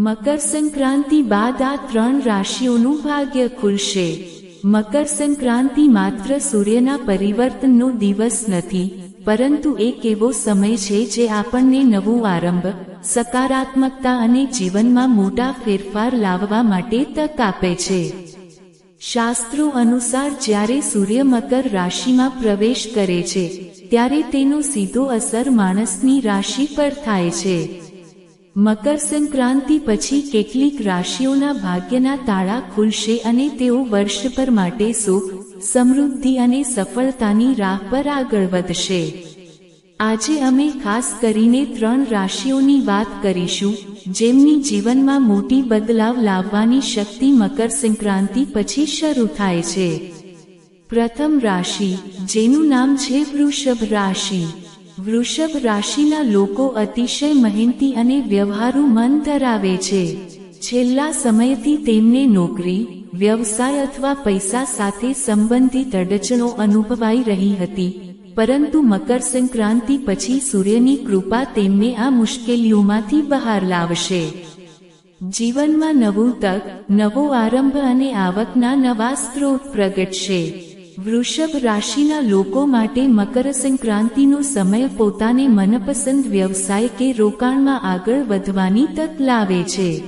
મકર સંક્રાંતિ બાદ આ ત્રણ રાશિઓનું ભાગ્ય ખુલશે. મકર સંક્રાંતિ માત્ર સૂર્યના પરિવર્તનનો દિવસ નથી, પરંતુ એક એવો સમય છે જે આપણને નવું આરંભ, સકારાત્મકતા અને જીવનમાં મોટા ફેરફાર લાવવા માટે તક આપે છે. શાસ્ત્રો અનુસાર જ્યારે સૂર્ય મકર રાશિમાં પ્રવેશ કરે છે, ત્યારે તેનો સીધો અસર માણસની રાશિ પર થાય છે. મકર સંક્રાંતિ પછી કેટલીક રાશિઓના ભાગ્યના તાળા ખુલશે અને તેઓ વર્ષભર માટે સુખ, સમૃદ્ધિ અને સફળતાની રાહ પર આગળ વધશે. આજે અમે ખાસ કરીને ત્રણ રાશિઓની વાત કરીશું, જેમની જીવનમાં મોટી બદલાવ લાવવાની શક્તિ મકર સંક્રાંતિ પછી શરૂ થાય છે. પ્રથમ રાશિ, જેનું નામ છે વૃષભ રાશિ. વૃષભ રાશિના લોકો અતિશય મહેનતી અને વ્યવહારુ મન ધરાવે છે. છેલ્લા સમયથી તેમને નોકરી, વ્યવસાય અથવા પૈસા સાથે સંબંધિત અડચણો અનુભવાઈ રહી હતી, પરંતુ મકર સંક્રાંતિ પછી સૂર્યની કૃપા તેમને આ મુશ્કેલીઓમાંથી બહાર લાવશે. જીવનમાં નવું તક, નવો આરંભ અને આવકના નવા સ્ત્રોત પ્રગટશે. વૃષભ રાશિના લોકો માટે મકર સંક્રાંતિનો સમય પોતાને મનપસંદ વ્યવસાય કે રોકાણમાં આગળ વધવાની તક લાવે છે.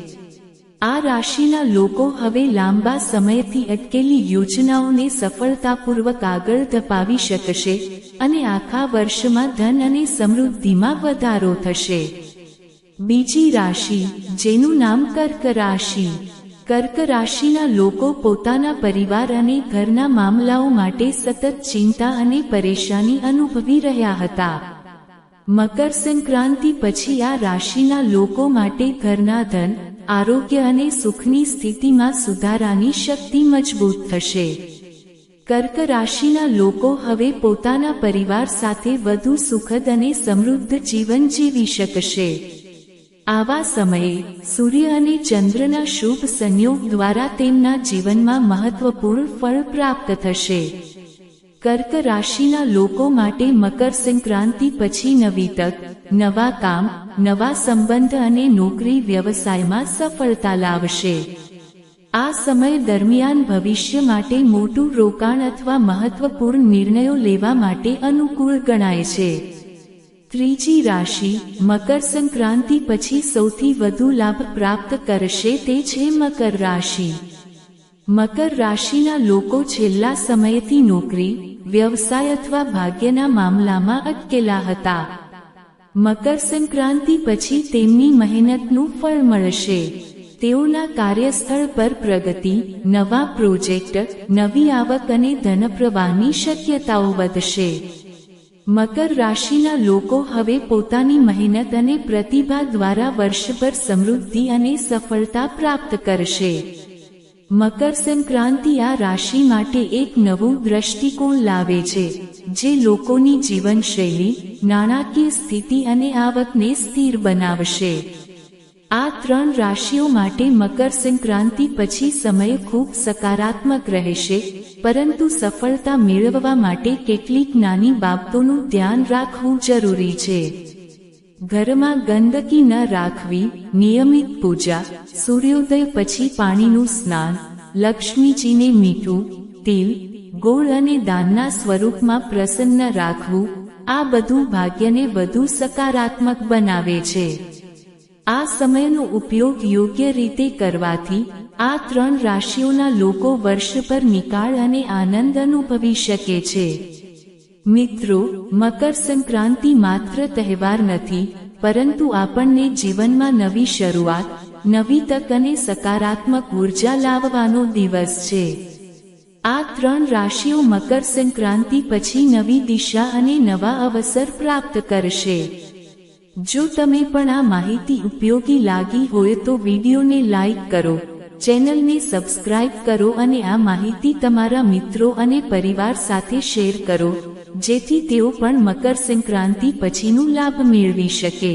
આ રાશિના લોકો હવે લાંબા સમયથી અટકેલી યોજનાઓને સફળતાપૂર્વક આગળ ધપાવી શકશે અને આખા વર્ષમાં ધન અને સમૃદ્ધિમાં વધારો થશે. બીજી રાશિ, જેનું નામ કર્ક રાશિ. કર્ક રાશિના લોકો પોતાના પરિવાર અને ઘરના મામલાઓ માટે સતત ચિંતા અને પરેશાની અનુભવી રહ્યા હતા. મકર સંક્રાંતિ પછી આ રાશિના લોકો માટે ઘરના ધન, આરોગ્ય અને સુખની સ્થિતિમાં સુધારાની શક્તિ મજબૂત થશે. કર્ક રાશિના લોકો હવે પોતાના પરિવાર સાથે વધુ સુખદ અને સમૃદ્ધ જીવન જીવી શકશે. આવા સમયે સૂર્ય અને ચંદ્રના શુભ સંયોગ દ્વારા તેમના જીવનમાં મહત્વપૂર્ણ ફળ પ્રાપ્ત થશે. કર્ક રાશિના લોકો માટે મકર સંક્રાંતિ પછી નવી તક, નવા કામ, નવા સંબંધ અને નોકરી વ્યવસાયમાં સફળતા લાવશે. આ સમય દરમિયાન ભવિષ્ય માટે મોટું રોકાણ અથવા મહત્વપૂર્ણ નિર્ણયો લેવા માટે અનુકૂળ ગણાય છે. ત્રીજી રાશિ, મકર સંક્રાંતિ પછી સૌથી વધુ લાભ પ્રાપ્ત કરશે તે છે મકર રાશિ. મકર રાશિના લોકો છેલ્લા સમયથી નોકરી, વ્યવસાય અથવા ભાગ્યના મામલામાં અટકેલા હતા. મકર સંક્રાંતિ પછી તેમની મહેનતનું ફળ મળશે. તેઓના કાર્યસ્થળ પર પ્રગતિ, નવા પ્રોજેક્ટ, નવી આવક અને ધનપ્રવાહની શક્યતાઓ વધશે. મકર રાશિના લોકો હવે પોતાની મહેનત અને પ્રતિભા દ્વારા વર્ષભર સમૃદ્ધિ અને સફળતા પ્રાપ્ત કરશે. મકર સંક્રાંતિ આ રાશિ માટે એક નવું દ્રષ્ટિકોણ લાવે છે, જે લોકોની જીવનશૈલી, નાણાકીય સ્થિતિ અને આવકને સ્થિર બનાવશે. આ ત્રણ રાશિઓ માટે મકર સંક્રાંતિ પછી સમય ખૂબ સકારાત્મક રહેશે, પરંતુ સફળતા મેળવવા માટે કેટલીક નાની બાબતોનું ધ્યાન રાખવું જરૂરી છે. ઘરમાં ગંદકી ન રાખવી, નિયમિત પૂજા, સૂર્યોદય પછી પાણીનું સ્નાન, લક્ષ્મીજીને મીઠું, તિલ, ગોળ અને દાનના સ્વરૂપમાં પ્રસન્ન રાખવું, આ બધું ભાગ્યને વધુ સકારાત્મક બનાવે છે. આ સમયનો ઉપયોગ યોગ્ય રીતે કરવાથી આ ત્રણ રાશિઓના લોકો વર્ષ પર નિકાળ અને આનંદ અનુભવી શકે છે. મિત્રો, મકર સંક્રાંતિ માત્ર તહેવાર નથી, પરંતુ આપણને જીવનમાં નવી શરૂઆત, નવી તક અને સકારાત્મક ઊર્જા લાવવાનો દિવસ છે. આ ત્રણ રાશિઓ મકર સંક્રાંતિ પછી નવી દિશા અને નવા અવસર પ્રાપ્ત કરશે. જો તમે પણ આ માહિતી ઉપયોગી લાગી હોય તો વિડીયોને લાઈક કરો, ચેનલને સબસ્ક્રાઇબ કરો અને આ માહિતી તમારા મિત્રો અને પરિવાર સાથે શેર કરો, જેથી તેઓ પણ મકર સંક્રાંતિ પછીનું લાભ મેળવી શકે.